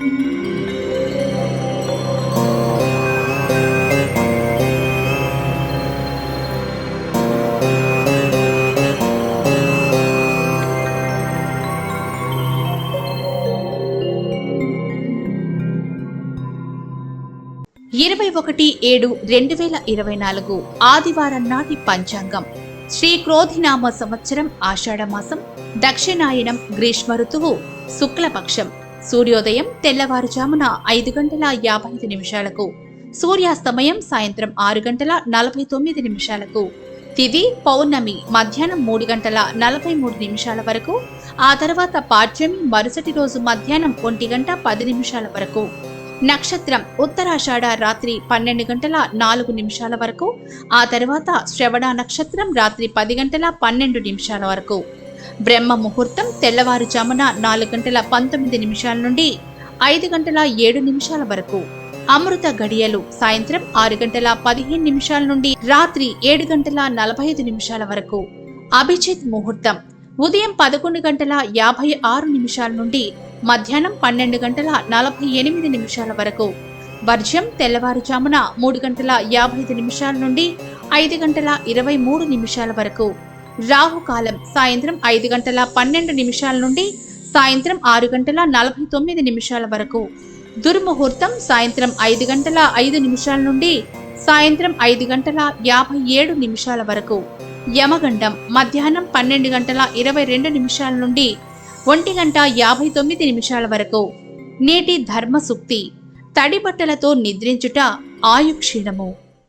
ఇరవై ఒకటి ఏడు రెండు వేల ఇరవై నాలుగు ఆదివారం నాటి పంచాంగం. శ్రీ క్రోధినామ సంవత్సరం ఆషాఢమాసం దక్షిణాయనం గ్రీష్మ ఋతువు శుక్లపక్షం. సూర్యోదయం తెల్లవారుజామున ఐదు గంటల యాభై ఐదు నిమిషాలకు సూర్యాస్తమయం సాయంత్రం ఆరు గంటల నలభై తొమ్మిది నిమిషాలకు తిది పౌర్ణమి మధ్యాహ్నం మూడు గంటల నలభై మూడు నిమిషాల వరకు ఆ తర్వాత పాఠ్యమి మరుసటి రోజు మధ్యాహ్నం ఒంటి గంట పది నిమిషాల వరకు. నక్షత్రం ఉత్తరాషాఢ రాత్రి పన్నెండు గంటల నాలుగు నిమిషాల వరకు ఆ తర్వాత శ్రవణ నక్షత్రం రాత్రి పది గంటల పన్నెండు నిమిషాల వరకు. బ్రహ్మ ముహూర్తం తెల్లవారుజామున నాలుగు గంటల పంతొమ్మిది నిమిషాల నుండి ఐదు గంటల ఏడు నిమిషాల వరకు. అమృత గడియలు సాయంత్రం ఆరు గంటల పదిహేను నిమిషాల నుండి రాత్రి ఏడు గంటల నలభై ఐదు నిమిషాల వరకు. అభిజిత్ ముహూర్తం ఉదయం పదకొండు గంటల యాభై ఆరు నిమిషాల నుండి మధ్యాహ్నం పన్నెండు గంటల నలభై ఎనిమిది నిమిషాల వరకు. వర్జ్యం తెల్లవారుజామున మూడు గంటల యాభై ఐదు నిమిషాల నుండి ఐదు గంటల ఇరవై మూడు నిమిషాల వరకు. రాహుకాలం సాయంత్రం ఐదు గంటల పన్నెండు నిమిషాల నుండి సాయంత్రం ఆరు గంటల నలభై తొమ్మిది నిమిషాల వరకు. దుర్ముహూర్తం సాయంత్రం ఐదు గంటల ఐదు నిమిషాల నుండి సాయంత్రం ఐదు గంటల యాభై ఏడు నిమిషాల వరకు. యమగండం మధ్యాహ్నం పన్నెండు గంటల ఇరవై రెండు నిమిషాల నుండి ఒంటి గంట యాభై తొమ్మిది నిమిషాల వరకు. నేటి ధర్మసూక్తి తడి బట్టలతో నిద్రించుట ఆయుక్షీణము.